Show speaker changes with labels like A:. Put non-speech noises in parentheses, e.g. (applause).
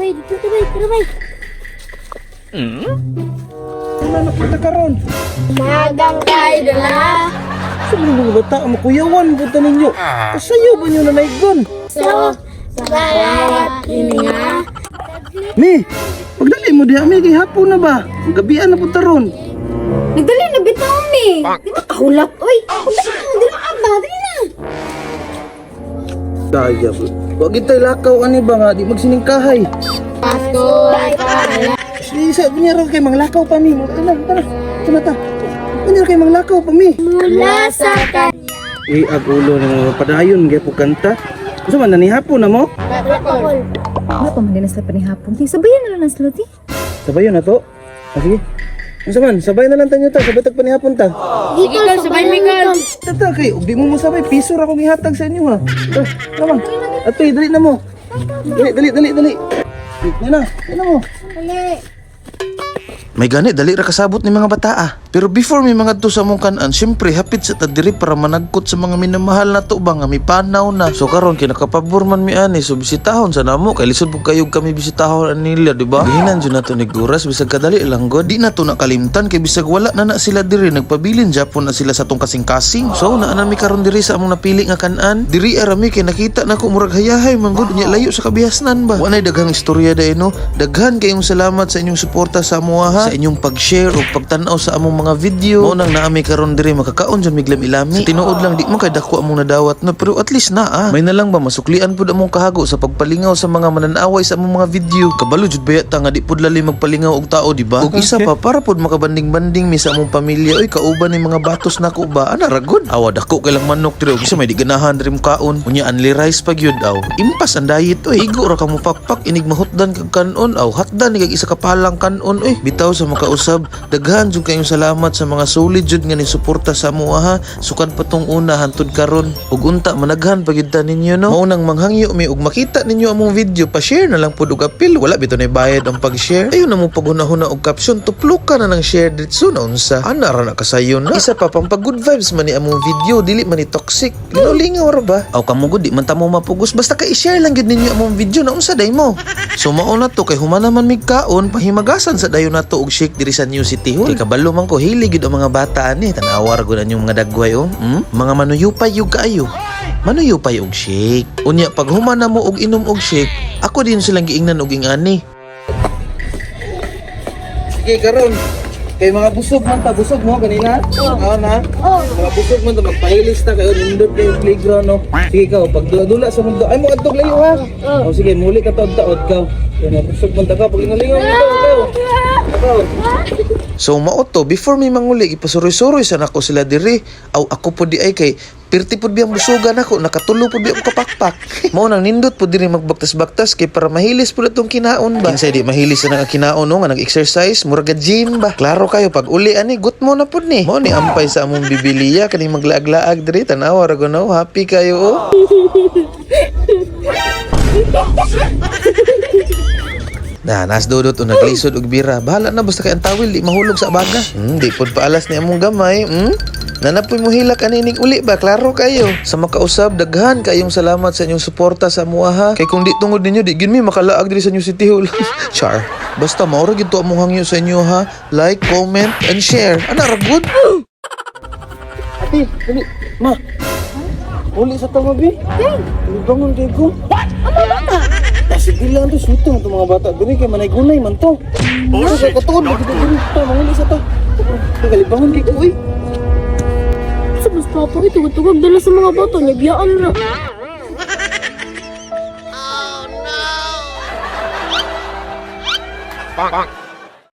A: Bay, dito ka bay, tara bay.
B: Ano na punta karon?
A: Magang kayo na.
B: Sa mga bata, makuyawan punta ninyo. Kasayo ba nyo na naigon?
A: So, salamat ini nga.
B: Mi, pagdali mo diha, mi, kay hapon na ba? Gabian na punta ron.
A: Nagdali na bitaw mi. Di ba kahulap? Uy, dali na, dali na, dali na.
B: Daya, wag tayo lakaw, ani ba nga, di magsiningkahay.
A: Pasko, pala.
B: Isa, bunyara kay mga lakaw pa, mi. Tara, tara, tara ta. Bunyara kay mga lakaw pa, mi.
A: Mula sa kanya.
B: Eh, agulo ng mga padayon, gaya po kanta. Kasi man, nanihapon na mo?
A: Bakol.
C: Ano pa man din sa panihapon? Ti, sabayan na lang ng slot, ti.
B: Sabay yun na to. Ah, sige. Ano man, sabay na lang tayo ta. Sabay tag panihapon ta.
A: Sige ka, sabay mi ka.
B: Tata, kay, di mo mo sabay. Piso ra akong ihatag sa inyo, ha. Tama. Atoy, dali na mo. Dali, dali, dali, dali. Yan na, yan na mo. May gani, dali ra kasabot ni mga bata ah. Pero before may mga sa mong kanan, syempre hapit sa tadiri para managkot sa mga minamahal na to ba nga panaw na. So karon kinakapabor man mi ani so bisitahon sa namo kay lisod pug kayog kami bisitahon ani nila, di ba? Gihinan jud nato ni Guras bisag kadali lang god. Di na to nakalimtan kay bisag wala na na sila diri nagpabilin Japon na sila sa tong kasing-kasing. So na mi karon diri sa among napili nga kanan. Diri arami kay nakita na ko murag hayahay man gud nya layo sa kabihasnan ba. Wa nay daghang istorya da no. Daghan kayong salamat sa inyong suporta sa amuha ha. Sa inyong pag-share o pagtan-aw sa among mga video. Mao nang naami karon diri makakaon jud miglam ilami. Sa tinuod lang di mo kay dako among nadawat no pero at least na ah. May na lang ba masuklian pud among kahago sa pagpalingaw sa mga mananaway sa among mga video. Kabalo jud bayat ta nga di pud lali magpalingaw og tao di ba? Ug isa pa para pud makabanding-banding mi sa among pamilya oy kauban ni mga batos nako ba ana ragod. Awa dako kay lang manok diri ug isa may di ganahan diri kaon. Unya unli rice pag yun aw. Impas ang diet oy. Igo ra ka mo pakpak inig mahutdan kag kanon aw. Hatdan ni kag isa ka palang kanon oy. Bitaw sa makausab daghan jud kayong salamat sa mga solid jud nga ni suporta sa amuha ha. Sukad pa una hantud karon. Ug unta managhan pagid ta ninyo no. Mao nang manghangyo mi ug makita ninyo among video pa-share na lang pud og apil. Wala bito na bayad ang pag-share. Ayun na mo paghunahuna og caption tuplok ka na ng share ditso na unsa. Ana ra na kasayo na. Isa pa pang pag good vibes man ni among video dili man ni toxic. Lingaw-lingaw ra ba? Aw kamo gud di man ta mo mapugos basta ka i-share lang gid ninyo among video na unsa day mo. So mao na to kay humana man mig kaon pahimagasan sa dayon nato og shake diri sa New City Hall. Kay kabalo man ko hilig gid ang mga bata ani tanawar gud ang mga dagway oh. Hmm? Mga manuyupay yug kaayo. Manuyupay og shake. Unya pag humana mo og inom og shake, ako din silang giingnan og ingani. Sige karon. Kay mga busog man ta, busog mo kanina? Oo na.
A: Oh,
B: Mga busog man ta magpahilis ta kayo nindot kayo playground no. Sige ka, pag dula sa mundo. Ay mo adtog layo ha. Oh, sige, muli ka taod taod ka. Yan mga busog man ta ka pag ingalingaw mo ka. So mao to before mi manguli ipasuroy-suroy sa nako sila diri. Aw ako po di ay kay pirti pud biyang busugan ako nakatulo pud biyang kapakpak. (laughs) mao nang nindot pud diri magbaktas-baktas kay para mahilis pud atong kinaon ba. Kinsay di mahilis na nga kinaon no nga nag-exercise murag gym ba. Klaro kayo pag uli ani gut mo na pud ni. Mo ni ampay sa among bibiliya kani maglaag-laag diri tanawa ra no happy kayo oh. (laughs) Na, nas dudot o naglisod og bira. Bahala na basta kay ang tawil di mahulog sa baga. Hmm, di pod paalas ni among gamay. Hmm? Nanapoy mo hilak anining uli ba? Klaro kayo. Sa makausab, daghan kayong salamat sa inyong suporta sa amuha ha. Kay kung di tungod ninyo, di gin mi makalaag diri sa New City Hall. (laughs) Char. Basta maura gid to among hangyo sa inyo ha. Like, comment, and share. Ana ra good? Ate, dali. Ma. Uli sa tama bi. Bangon kay ko. Kasi bilang to sutong itong mga bata. Dili kay manay gunay man to. Ano kay katuod mo dito diri. Ta manguli sa to. Kagalibangon kay ko uy.
A: sa mas papa ito, tugag dala sa mga bata, nabiyaan na.
D: Bonk, bonk.